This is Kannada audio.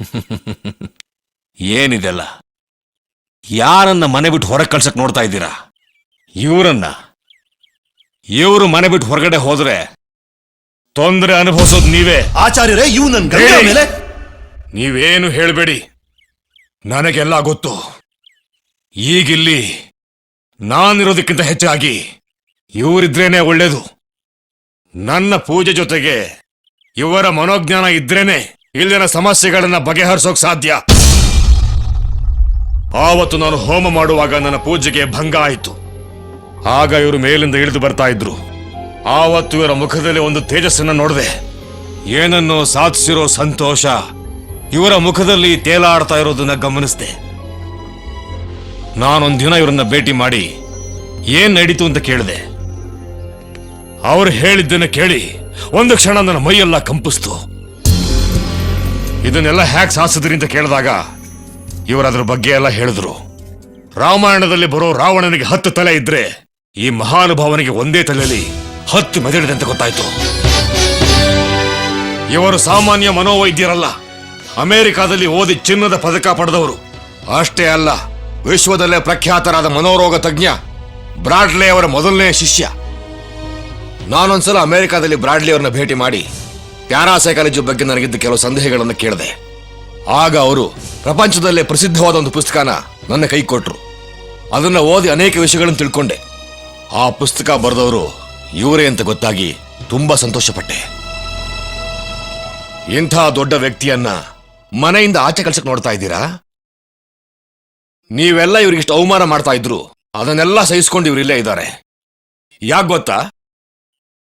ಏನಿದೆಲ್ಲ? ಯಾರನ್ನ ಮನೆ ಬಿಟ್ಟು ಹೊರಗೆ ಕಳ್ಸಕ್ ನೋಡ್ತಾ ಇದ್ದೀರಾ? ಇವರನ್ನ? ಇವರು ಮನೆ ಬಿಟ್ಟು ಹೊರಗಡೆ ಹೋದ್ರೆ ತೊಂದರೆ ಅನುಭವಿಸೋದು ನೀವೇ. ಆಚಾರ್ಯರೇ ಇವು ನನ್ನ ಗಂಡ. ಮೇಲೆ ನೀವೇನು ಹೇಳಬೇಡಿ. ನನಗೆಲ್ಲ ಗೊತ್ತು. ಈಗಿಲ್ಲಿ ನಾನಿರೋದಕ್ಕಿಂತ ಹೆಚ್ಚಾಗಿ ಇವರಿದ್ರೇನೆ ಒಳ್ಳೇದು. ನನ್ನ ಪೂಜೆ ಜೊತೆಗೆ ಇವರ ಮನೋಜ್ಞಾನ ಇದ್ರೇನೆ ಇಲ್ಲಿನ ಸಮಸ್ಯೆಗಳನ್ನ ಬಗೆಹರಿಸೋಕ್ ಸಾಧ್ಯ. ಆವತ್ತು ನಾನು ಹೋಮ ಮಾಡುವಾಗ ನನ್ನ ಪೂಜೆಗೆ ಭಂಗ ಆಯಿತು. ಆಗ ಇವರು ಮೇಲಿಂದ ಇಳಿದು ಬರ್ತಾ ಇದ್ರು. ಆವತ್ತು ಇವರ ಮುಖದಲ್ಲಿ ಒಂದು ತೇಜಸ್ಸನ್ನ ನೋಡಿದೆ. ಏನನ್ನು ಸಾಧಿಸಿರೋ ಸಂತೋಷ ಇವರ ಮುಖದಲ್ಲಿ ತೇಲಾಡ್ತಾ ಇರೋದನ್ನ ಗಮನಿಸಿದೆ. ನಾನೊಂದಿನ ದಿನ ಇವರನ್ನ ಭೇಟಿ ಮಾಡಿ ಏನ್ ನಡೀತು ಅಂತ ಕೇಳಿದೆ. ಅವ್ರು ಹೇಳಿದ್ದನ್ನ ಕೇಳಿ ಒಂದು ಕ್ಷಣ ನನ್ನ ಮೈಯೆಲ್ಲ ಕಂಪಿಸ್ತು. ಇದನ್ನೆಲ್ಲ ಹ್ಯಾಕ್ ಸಾಸಿದ್ರಿ ಅಂತ ಕೇಳಿದಾಗ ಇವರು ಅದ್ರ ಬಗ್ಗೆ ಎಲ್ಲ ಹೇಳಿದ್ರು. ರಾಮಾಯಣದಲ್ಲಿ ಬರೋ ರಾವಣನಿಗೆ ಹತ್ತು ತಲೆ ಇದ್ರೆ ಈ ಮಹಾನುಭಾವನಿಗೆ ಒಂದೇ ತಲೆಯಲ್ಲಿ ಹತ್ತು ಮೆದಳಿದೆ ಅಂತ ಗೊತ್ತಾಯ್ತು. ಇವರು ಸಾಮಾನ್ಯ ಮನೋವೈದ್ಯರಲ್ಲ. ಅಮೆರಿಕಾದಲ್ಲಿ ಓದಿ ಚಿನ್ನದ ಪದಕ ಪಡೆದವರು. ಅಷ್ಟೇ ಅಲ್ಲ, ವಿಶ್ವದಲ್ಲೇ ಪ್ರಖ್ಯಾತರಾದ ಮನೋರೋಗ ತಜ್ಞ ಬ್ರಾಡ್ಲೆ ಅವರ ಮೊದಲನೇ ಶಿಷ್ಯ. ನಾನೊಂದ್ಸಲ ಅಮೆರಿಕಾದಲ್ಲಿ ಬ್ರಾಡ್ಲಿ ಅವರನ್ನ ಭೇಟಿ ಮಾಡಿ ಪ್ಯಾರಾಸೈಕಾಲಜಿ ಬಗ್ಗೆ ನನಗಿದ್ದ ಕೆಲವು ಸಂದೇಹಗಳನ್ನು ಕೇಳಿದೆ. ಆಗ ಅವರು, ಪ್ರಪಂಚದಲ್ಲೇ ಪ್ರಸಿದ್ಧವಾದ ಒಂದು ಪುಸ್ತಕನ ನನ್ನ ಕೈ ಕೊಟ್ಟರು ಅದನ್ನ ಓದಿ ಅನೇಕ ವಿಷಯಗಳನ್ನು ತಿಳ್ಕೊಂಡೆ. ಆ ಪುಸ್ತಕ ಬರೆದವರು ಇವರೇ ಅಂತ ಗೊತ್ತಾಗಿ ತುಂಬಾ ಸಂತೋಷಪಟ್ಟೆ. ಇಂಥ ದೊಡ್ಡ ವ್ಯಕ್ತಿಯನ್ನ ಮನೆಯಿಂದ ಆಚೆ ಕಳ್ಸಕ್ ನೋಡ್ತಾ ಇದ್ದೀರಾ? ನೀವೆಲ್ಲ ಇವ್ರಿಗಿಷ್ಟು ಅವಮಾನ ಮಾಡ್ತಾ ಇದ್ರು. ಅದನ್ನೆಲ್ಲ ಸಹಿಸ್ಕೊಂಡು ಇವ್ರು ಇಲ್ಲೇ ಇದ್ದಾರೆ. ಯಾಕೆ ಗೊತ್ತಾ?